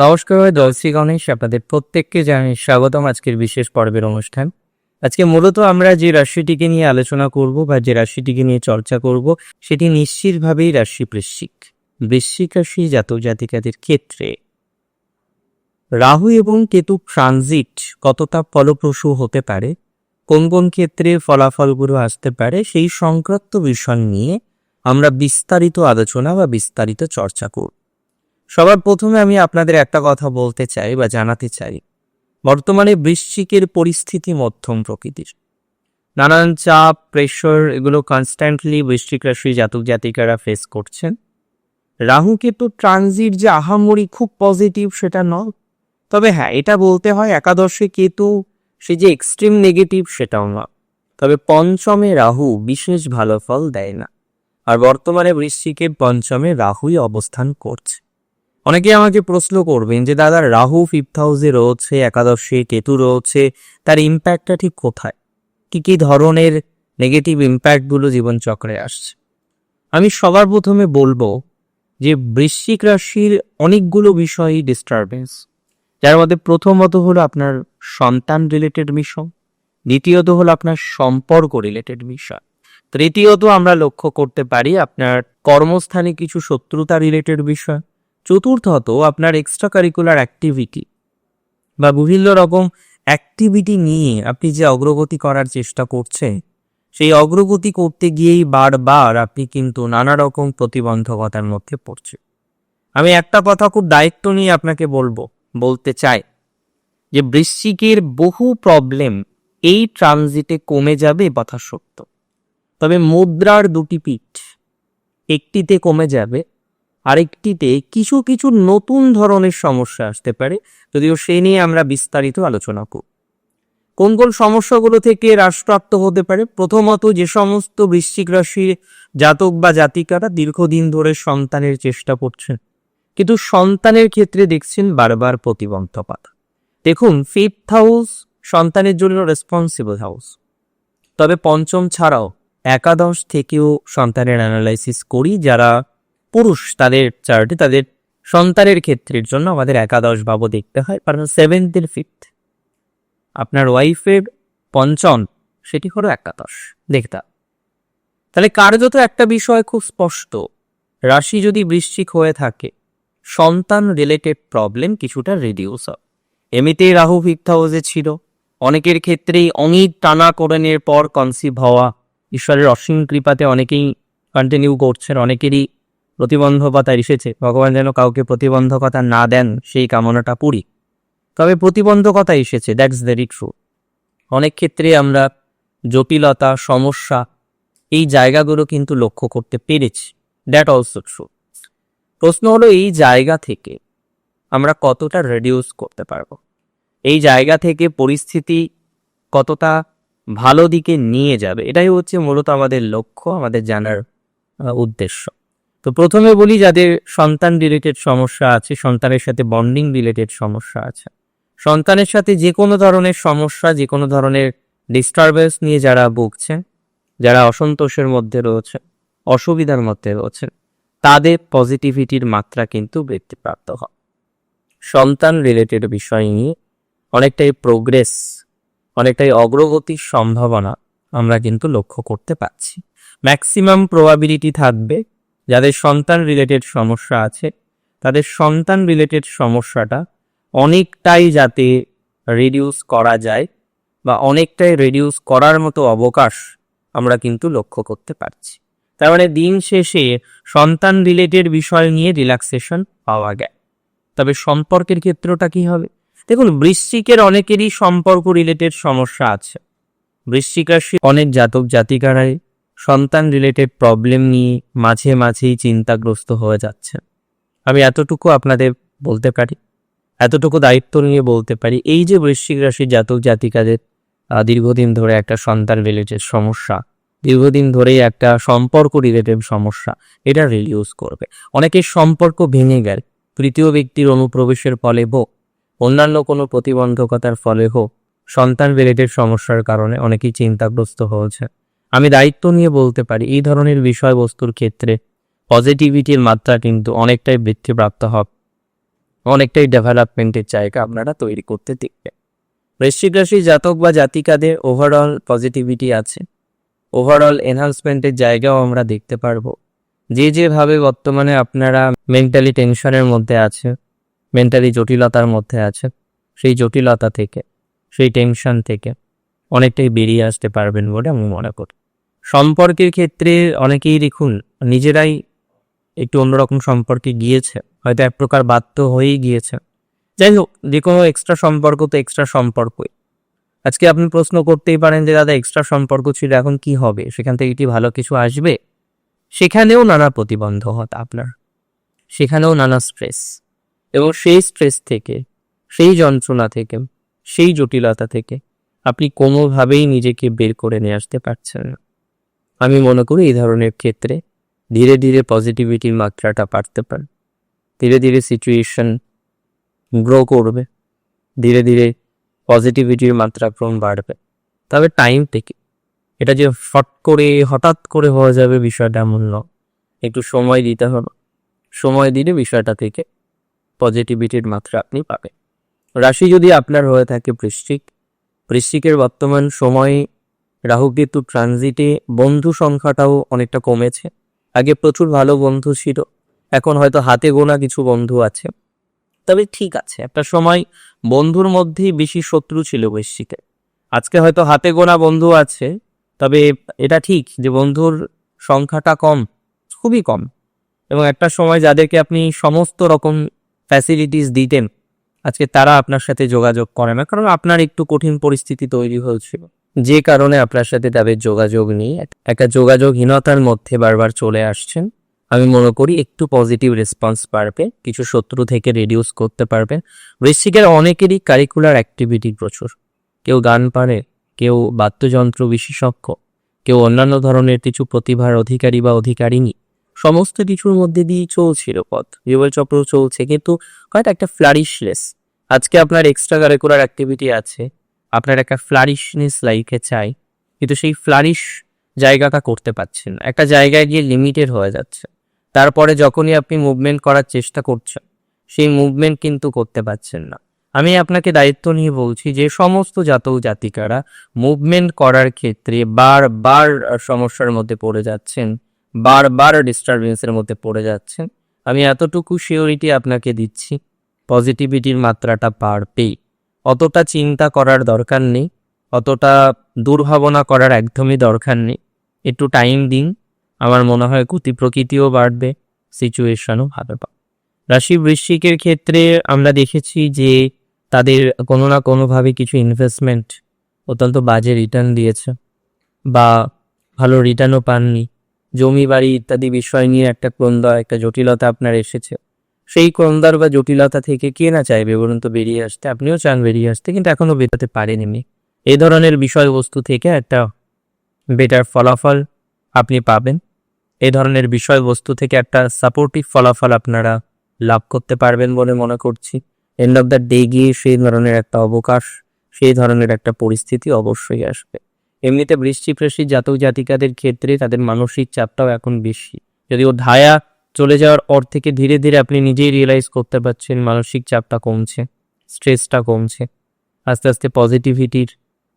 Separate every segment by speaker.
Speaker 1: নমস্কার জয়শ্রী গণেশ আপনাদের প্রত্যেককে জানাই স্বাগতম আজকের বিশেষ পর্বের অনুষ্ঠান। আজকে মূলত আমরা যে রাশিটিকে নিয়ে আলোচনা করব বা যে রাশিটিকে নিয়ে চর্চা করব, সেটি নিশ্চিতভাবেই রাশি বৃশ্চিক বৃশ্চিক রাশি জাতক জাতিকাদের ক্ষেত্রে রাহু এবং কেতু ট্রানজিট কতটা ফলপ্রসূ হতে পারে, কোন কোন ক্ষেত্রে ফলাফলগুলো আসতে পারে, সেই সংক্রান্ত বিষয় নিয়ে আমরা বিস্তারিত আলোচনা বা বিস্তারিত চর্চা করব। সবার প্রথমে আমি আপনাদের একটা কথা বলতে চাই বা জানাতে চাই। বর্তমানে বৃশ্চিকের পরিস্থিতি মধ্যম প্রকৃতির। নানান চাপ প্রেশার এগুলো কনস্ট্যান্টলি বৃশ্চিক রাশি জাতক জাতিকারা ফেস করছেন। রাহুকে তো ট্রানজিট যে আহামরি খুব পজিটিভ সেটা নয়। তবে হ্যাঁ এটা বলতে হয় একাদশে কেতু, সে যে এক্সট্রিম নেগেটিভ সেটাও না। তবে পঞ্চমে রাহু বিশেষ ভালো ফল দেয় না। আর বর্তমানে বৃশ্চিকে পঞ্চমে রাহুই অবস্থান করছে। অনেকে আমাকে প্রশ্ন করবেন যে, দাদা, রাহু ফিফথ হাউসে রয়েছে, একাদশে কেতু রয়েছে, তার ইম্প্যাক্টটা ঠিক কোথায়? কি কি ধরনের নেগেটিভ ইম্প্যাক্টগুলো জীবনচক্রে আসছে? আমি সবার প্রথমে বলব যে, বৃশ্চিক রাশির অনেকগুলো বিষয়ই ডিস্টারবেন্স যার মধ্যে প্রথমত হলো আপনার সন্তান রিলেটেড বিষয় দ্বিতীয়ত হলো আপনার সম্পর্ক রিলেটেড বিষয় তৃতীয়ত আমরা লক্ষ্য করতে পারি আপনার কর্মস্থানে কিছু শত্রুতা রিলেটেড বিষয় চতুর্থত আপনার এক্সট্রা কারিকুলার অ্যাক্টিভিটি বা বিভিন্ন রকম অ্যাক্টিভিটি নিয়ে আপনি যে অগ্রগতি করার চেষ্টা করছেন সেই অগ্রগতি করতে গিয়েই বারবার আপনি কিন্তু নানা রকম প্রতিবন্ধকতার মধ্যে পড়ছে। আমি একটা কথা খুব দায়িত্ব নিয়ে আপনাকে বলব, বলতে চাই যে বৃশ্চিকের বহু প্রবলেম এই ট্রানজিটে কমে যাবে কথা সত্য তবে মুদ্রার দুটি পিঠ একটিতে কমে যাবে আরেকটিতে কিছু কিছু নতুন ধরনের সমস্যা আসতে পারে, যদিও সে নিয়ে আমরা বিস্তারিত আলোচনা করব। কোন কোন সমস্যাগুলো থেকে হ্রাসপ্রাপ্ত হতে পারে? প্রথমত যে সমস্ত বৃশ্চিক রাশির জাতক বা জাতিকারা দীর্ঘদিন ধরে সন্তানের চেষ্টা করছেন, কিন্তু সন্তানের ক্ষেত্রে দেখছেন বারবার প্রতিবন্ধকতা। দেখুন ফিফথ হাউস সন্তানের জন্য রেসপন্সিবল হাউস তবে পঞ্চম ছাড়াও একাদশ থেকেও সন্তানের অ্যানালাইসিস করি, যারা পুরুষ তাদের চার্টে, তাদের সন্তানের ক্ষেত্রের জন্য আমাদের একাদশ ভাবও দেখতে হয় কারণ সেভেন্থের ফিফথ আপনার ওয়াইফের পঞ্চম, সেটি হলো একাদশ। দেখতে। তাহলে কার্যত একটা বিষয় খুব স্পষ্ট। রাশি যদি বৃশ্চিক হয়ে থাকে, সন্তান রিলেটেড প্রবলেম কিছুটা রিডিউস হয় এমনিতেই রাহু ফিফথ হাউসে ছিল। অনেকের ক্ষেত্রেই অনেক টানাকরণের পর কনসিভ হওয়া, ঈশ্বরের অসীম কৃপাতে অনেকেই কন্টিনিউ করছেন, অনেকেরই প্রতিবন্ধকতা এসেছে। ভগবান যেন কাউকে প্রতিবন্ধকতা না দেন, সেই কামনাটা পুরি। তবে প্রতিবন্ধকতা এসেছে দ্যাটস ভেরি ট্রু অনেক ক্ষেত্রে আমরা জটিলতা, সমস্যা, এই জায়গাগুলো কিন্তু লক্ষ্য করতে পেরেছি। দ্যাট অলসো ট্রু প্রশ্ন হলো, এই জায়গা থেকে আমরা কতটা রেডিউস করতে পারব? এই জায়গা থেকে পরিস্থিতি কতটা ভালো দিকে নিয়ে যাবে? এটাই হচ্ছে মূলত আমাদের লক্ষ্য, আমাদের জানার উদ্দেশ্য। তো প্রথমে বলি যাদের সন্তান রিলেটেড সমস্যা আছে, সন্তানের সাথে বন্ডিং রিলেটেড সমস্যা আছে। সন্তানের সাথে যে কোনো ধরনের সমস্যা, যে কোনো ধরনের ডিস্টারবেন্স নিয়ে যারা ভুগছেন যারা অসন্তোষের মধ্যে রয়েছে, অসুবিধার মধ্যে রয়েছে, তাদের পজিটিভিটির মাত্রা কিন্তু বৃদ্ধিপ্রাপ্ত হয়। সন্তান রিলেটেড বিষয় নিয়ে অনেকটাই প্রোগ্রেস অনেকটাই অগ্রগতির সম্ভাবনা আমরা কিন্তু লক্ষ্য করতে পারছি। ম্যাক্সিমাম প্রবাবিলিটি থাকবে যাদের সন্তান রিলেটেড সমস্যা আছে, তাদের সন্তান রিলেটেড সমস্যাটা অনেকটাই যাতে রিডিউস করা যায় বা অনেকটাই রিডিউস করার মতো অবকাশ আমরা কিন্তু লক্ষ্য করতে পারছি। তার মানে দিন শেষে সন্তান রিলেটেড বিষয় নিয়ে রিল্যাক্সেশন পাওয়া যায়। তবে সম্পর্কের ক্ষেত্রটা কি হবে? দেখুন, বৃশ্চিকের অনেকেরই সম্পর্ক রিলেটেড সমস্যা আছে। বৃশ্চিক রাশি অনেক জাতক জাতিকারাই সন্তান রিলেটেড প্রবলেম নিয়ে মাঝে মাঝেই চিন্তাগ্রস্ত হয়ে যাচ্ছে। আমি এতটুকু আপনাদের বলতে পারি, এতটুকু দায়িত্ব নিয়ে বলতে পারি, এই যে বৃশ্চিক রাশির জাতক জাতিকাদের দীর্ঘদিন ধরে একটা সন্তান রিলেটেড সমস্যা, দীর্ঘদিন ধরেই একটা সম্পর্ক রিলেটেড সমস্যা, এটা রিলিউজ করবে। অনেকের সম্পর্ক ভেঙে গেল, তৃতীয় ব্যক্তির অনুপ্রবেশের ফলে হোক, অন্যান্য কোনো প্রতিবন্ধকতার ফলে হোক, সন্তান রিলেটেড সমস্যার কারণে অনেকেই চিন্তাগ্রস্ত হয়েছে। আমি দায়িত্ব নিয়ে বলতে পারি, এই ধরনের বিষয়বস্তুর ক্ষেত্রে পজিটিভিটির মাত্রা কিন্তু অনেকটাই বৃদ্ধিপ্রাপ্ত হবে। অনেকটাই ডেভেলপমেন্টের জায়গা আপনারা তৈরি করতে দেখবেন। বৃশ্চিক রাশি জাতক বা জাতিকাদের ওভারঅল পজিটিভিটি আছে। ওভারঅল এনহান্সমেন্টের জায়গাও আমরা দেখতে পারব। যে যেভাবে বর্তমানে আপনারা মেন্টালি টেনশনের মধ্যে আছে মেন্টালি জটিলতার মধ্যে আছে, সেই জটিলতা থেকে, সেই টেনশন থেকে অনেকটাই বেরিয়ে আসতে পারবেন বলে আমি মনে করি। সম্পর্কের ক্ষেত্রে অনেকেই দেখুন, নিজেরাই একটু অন্যরকম সম্পর্কে গিয়েছে, হয়তো এক প্রকার বাধ্য হয়েই গিয়েছে। যাই হোক, যে কোনো এক্সট্রা সম্পর্ক তো এক্সট্রা সম্পর্কই। আজকে আপনি প্রশ্ন করতেই পারেন যে, দাদা এক্সট্রা সম্পর্ক ছিল, এখন কি হবে? সেখান থেকে কি ভালো কিছু আসবে? সেখানেও নানা প্রতিবন্ধকতা আপনার। সেখানেও নানা স্ট্রেস এবং সেই স্ট্রেস থেকে, সেই যন্ত্রণা থেকে, সেই জটিলতা থেকে আপনি কোনোভাবেই নিজেকে বের করে নিয়ে আসতে পারছেন না। আমি মনে করি এই ধরনের ক্ষেত্রে ধীরে ধীরে পজিটিভিটির মাত্রাটা বাড়তে পারে। ধীরে ধীরে সিচুয়েশন গ্রো করবে। ধীরে ধীরে পজিটিভিটির মাত্রা ক্রম বাড়বে। তবে টাইম থেকে এটা যে ফট করে, হঠাৎ করে হয়ে যাবে বিষয়টা এমন নয়। একটু সময় দিতে হবে। সময় দিলে বিষয়টা থেকে পজিটিভিটির মাত্রা আপনি পাবেন। রাশি যদি আপনার হয়ে থাকে বৃশ্চিক, বৃশ্চিকের বর্তমান সময়ে রাহু কেতু ট্রানজিটে বন্ধু সংখ্যাটাও অনেকটা কমেছে। আগে প্রচুর ভালো বন্ধু ছিল, এখন হয়তো হাতে গোনা কিছু বন্ধু আছে। তবে ঠিক আছে, একটা সময় বন্ধুর মধ্যেই বেশি শত্রু ছিল বৈশ্বিকে। আজকে হয়তো হাতে গোনা বন্ধু আছে, তবে এটা ঠিক যে বন্ধুর সংখ্যাটা কম, খুবই কম। এবং একটা সময় যাদেরকে আপনি সমস্ত রকম ফ্যাসিলিটিস দিতেন, আজকে তারা আপনার সাথে যোগাযোগ করে না, কারণ আপনার একটু কঠিন পরিস্থিতি তৈরি হয়েছিল। যে কারণে আপনার সাথে তাদের যোগাযোগ নিয়ে একটা যোগাযোগহীনতার মধ্যে বারবার চলে আসছেন। আমি মনে করি একটু পজিটিভ রেসপন্স পারবে কিছু শত্রু থেকে রিডিউস করতে পারবে বৃশ্চিকের অনেকেরই কারিকুলার অ্যাক্টিভিটি প্রচুর। কেউ গান পারে, কেউ বাদ্যযন্ত্র বিশেষজ্ঞ, কেউ অন্যান্য ধরনের কিছু প্রতিভার অধিকারী বা অধিকারিণী। সমস্ত কিছুর মধ্যে দিয়েই চলছিল পথ। চক্র চলছে, কিন্তু কয়েকটা একটা ফ্লারিশলেস আজকে আপনার এক্সট্রা কারিকুলার অ্যাক্টিভিটি আছে। আপনার একটা ফ্লারিশনেস লাইফে চাই। কিন্তু সেই ফ্লারিশ জায়গাটা করতে পারছেন একটা জায়গায় গিয়ে লিমিটেড হয়ে যাচ্ছে। তারপরে যখনই আপনি মুভমেন্ট করার চেষ্টা করছেন, সেই মুভমেন্ট কিন্তু করতে পারছেন না। আমি আপনাকে দায়িত্ব নিয়ে বলছি যে সমস্ত জাতক জাতিকারা মুভমেন্ট করার ক্ষেত্রে বারবার সমস্যার মধ্যে পড়ে যাচ্ছেন, বারবার ডিস্টারবেন্সের মধ্যে পড়ে যাচ্ছেন। আমি এতটুকু শিওরিটি আপনাকে দিচ্ছি পজিটিভিটির মাত্রাটা বাড়বেই। অতটা চিন্তা করার দরকার নেই, অতটা দুর্ভাবনা করার একদমই দরকার নেই। একটু টাইম দিন, আমার মনে হয় গতি প্রকৃতিও বাড়বে সিচুয়েশনও ভালো পাবে। রাশি বৃশ্চিকের ক্ষেত্রে আমরা দেখেছি যে তাদের কোনো না কোনোভাবে কিছু ইনভেস্টমেন্ট অত্যন্ত বাজে রিটার্ন দিয়েছে বা ভালো রিটার্নও পাননি। জমি বাড়ি ইত্যাদি বিষয় নিয়ে একটা ক্রন্দা, একটা জটিলতা আপনার এসেছে। সেই ক্রন্দার বা জটিলতা থেকে কে না চাইবে বলুন তো, বেরিয়ে আসতে? আপনিও চান বেরিয়ে আসতে, কিন্তু এখনও বেরোতে পারেনি এই ধরনের বিষয়বস্তু থেকে একটা বেটার ফলাফল আপনি পাবেন। এই ধরনের বিষয়বস্তু থেকে একটা সাপোর্টিভ ফলাফল আপনারা লাভ করতে পারবেন বলে মনে করছি। এন্ড অফ দ্য ডে গিয়ে সেই ধরনের একটা অবকাশ, সেই ধরনের একটা পরিস্থিতি অবশ্যই আসবে। এমনিতে বৃষ্টি প্রেসি জাতক জাতিকাদের ক্ষেত্রে তাদের মানসিক চাপটাও এখন বেশি। যদিও ধায়া চলে যাওয়ার পর থেকে ধীরে ধীরে আপনি নিজেই রিয়েলাইজ করতে পারছেন মানসিক চাপটা কমছে স্ট্রেসটা কমছে। আস্তে আস্তে পজিটিভিটির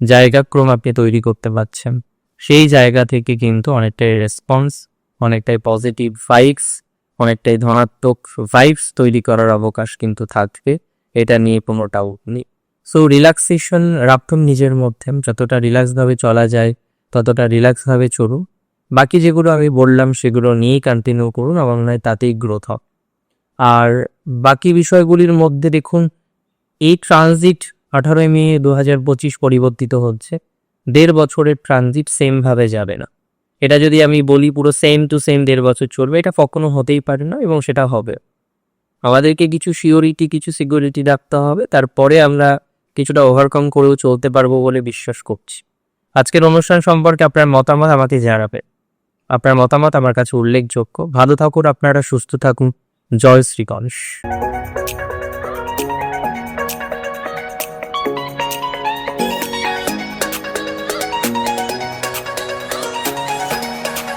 Speaker 1: জায়গাক্রম আপনি তৈরি করতে পারছেন। সেই জায়গা থেকে কিন্তু অনেকটাই রেসপন্স অনেকটাই পজিটিভ ভাইবস অনেকটাই ধনাত্মক ভাইবস তৈরি করার অবকাশ কিন্তু থাকবে। এটা নিয়ে কোনো ডাউট নেই। সো রিল্যাক্সেশন রাখুন নিজের মধ্যে। যতটা রিল্যাক্সভাবে চলা যায়, ততটা রিল্যাক্সভাবে চলুন বাকি যেগুলো আমি বললাম সেগুলো নিয়েই কন্টিনিউ করুন আমার মনে হয় তাতেই গ্রোথ হবে। আর বাকি বিষয়গুলির মধ্যে দেখুন, এই ট্রানজিট আঠারোই মে দু হাজার পঁচিশ পরিবর্তিত হচ্ছে। দেড় বছরের ট্রানজিট সেমভাবে যাবে না। এটা যদি আমি বলি পুরো সেম টু সেম দেড় বছর চলবে, এটা কখনো হতেই পারে না, এবং সেটা হবে। আমাদেরকে কিছু সিওরিটি কিছু সিকিউরিটি রাখতে হবে, তারপরে আমরা কিছুটা ওভারকাম করেও চলতে পারব বলে বিশ্বাস করছি। আজকের অনুষ্ঠান সম্পর্কে আপনার মতামত আমাকে জানাবে আপনার মতামত আমার কাছে উল্লেখযোগ্য। ভালো থাকুন আপনারা সুস্থ থাকুন। জয় শ্রী গণেশ।